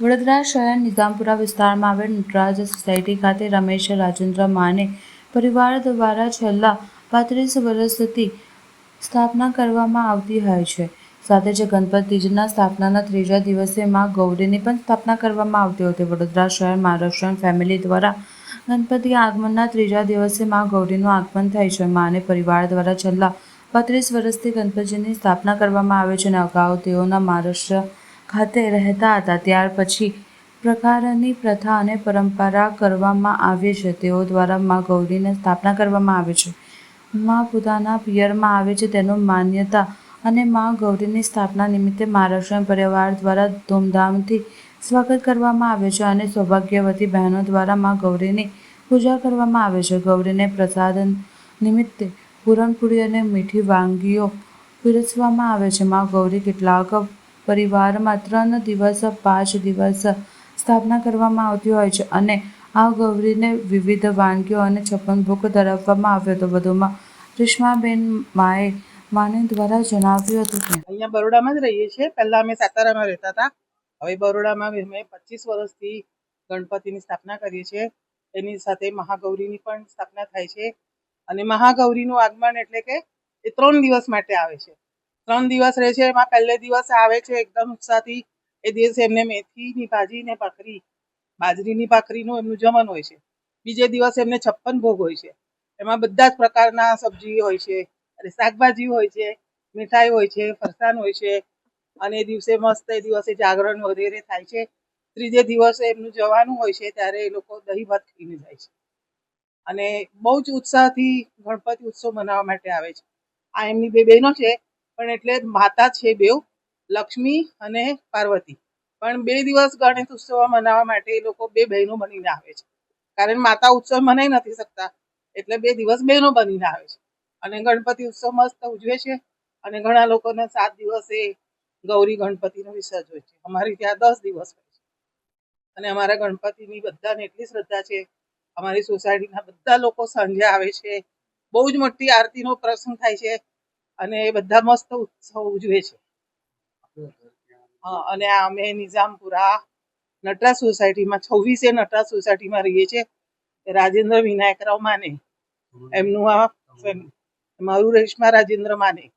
વડોદરા શહેર નિઝામપુરા વિસ્તારમાં આવેલ નટરાજ સોસાયટી ખાતે રમેશ, રાજેન્દ્ર માને પરિવાર દ્વારા છેલ્લા પાંત્રીસ વર્ષથી સ્થાપના કરવામાં આવતી હોય છે. સાથે જ ગણપતિજીના સ્થાપનાના ત્રીજા દિવસે મા ગૌરીની પણ સ્થાપના કરવામાં આવતી હતી. વડોદરા શહેર મહારાષ્ટ્ર ફેમિલી દ્વારા ગણપતિ આગમનના ત્રીજા દિવસે મા ગૌરીનું આગમન થાય છે. માને પરિવાર દ્વારા છેલ્લા પાંત્રીસ વર્ષથી ગણપતિજીની સ્થાપના કરવામાં આવે છે અને અગાઉ તેઓના મહારાષ્ટ્ર ખાતે રહેતા હતા. ત્યાર પછી પ્રકારની પ્રથા અને પરંપરા કરવામાં આવે છે. તેઓ દ્વારા મા ગૌરીની સ્થાપના કરવામાં આવે છે. મા પોતાના પિયરમાં આવે છે તેનું માન્યતા અને મા ગૌરીની સ્થાપના નિમિત્તે મહારાષ્ટ્રીયન પરિવાર દ્વારા ધૂમધામથી સ્વાગત કરવામાં આવે છે અને સૌભાગ્યવતી બહેનો દ્વારા મા ગૌરીની પૂજા કરવામાં આવે છે. ગૌરીને પ્રસાદ નિમિત્તે પૂરણપૂરી અને મીઠી વાનગીઓ પીરસવામાં આવે છે. મા ગૌરી કેટલાક પરિવારમાં ત્રણ દિવસ, પાંચ દિવસ સ્થાપના કરવામાં આવતી હોય છે. અને આ ગૌરીને વિવિધ વાનગીઓ અને છપ્પન ભોગ ધરાવવામાં આવ્યો હતો. વધુમાં રેશમાબેન માએ માને દ્વારા જણાવ્યું હતું કે અહીંયા બરોડામાં જ રહીએ છીએ. પહેલા અમે સાતારામાં રહેતા હતા. હવે બરોડામાં અમે પચીસ વર્ષથી ગણપતિની સ્થાપના કરીએ છીએ. એની સાથે મહાગૌરીની પણ સ્થાપના થાય છે. અને મહાગૌરીનું આગમન એટલે કે એ ત્રણ દિવસ માટે આવે છે. ત્રણ દિવસ રહે છે, એમાં પહેલે દિવસ આવે છે એકદમ ઉત્સાહથી એ દિવસે એમને મેથીની ભાજી ને ભાખરી, બાજરીની ભાખરીનું એમનું જમન હોય છે. બીજે દિવસે એમને છપ્પન ભોગ હોય છે. એમાં બધા જ પ્રકારના સબ્જી હોય છે, અને શાકભાજી હોય છે, મીઠાઈ હોય છે, ફરસાણ હોય છે, અને એ દિવસે મસ્ત એ દિવસે જાગરણ વગેરે થાય છે. ત્રીજે દિવસે એમનું જવાનું હોય છે, ત્યારે એ લોકો દહીં ભાત ખાઈને જાય છે. અને બહુ જ ઉત્સાહથી ગણપતિ ઉત્સવ મનાવવા માટે આવે છે. આ એમની બે બહેનો છે પણ એટલે માતા છે બેવ, લક્ષ્મી અને પાર્વતી. પણ બે દિવસ ગણેશ ઉત્સવ મનાવવા માટે એ લોકો બે બહેનો બનીને આવે છે. કારણ માતા ઉત્સવ મનાઈ નથી શકતા, એટલે બે દિવસ બહેનો બનીને આવે છે. અને ગણપતિ ઉત્સવ મસ્ત ઉજવે છે અને ઘણા લોકોને સાત દિવસે ગૌરી ગણપતિનો વિસર્જ હોય છે. અમારી ત્યાં દસ દિવસ હોય છે. અને અમારા ગણપતિની બધાને એટલી શ્રદ્ધા છે. અમારી સોસાયટીના બધા લોકો સાંજે આવે છે. બહુ જ મોટી આરતીનો પ્રસંગ થાય છે. અને એ બધા મસ્ત ઉત્સવ ઉજવે છે. હા, અને અમે નિઝામપુરા નટરા સોસાયટીમાં, છવ્વીસે નટરા સોસાયટીમાં રહીએ છીએ. રાજેન્દ્ર વિનાયકરાવ માને. એમનું આ મારું રેશમા રાજેન્દ્ર માને.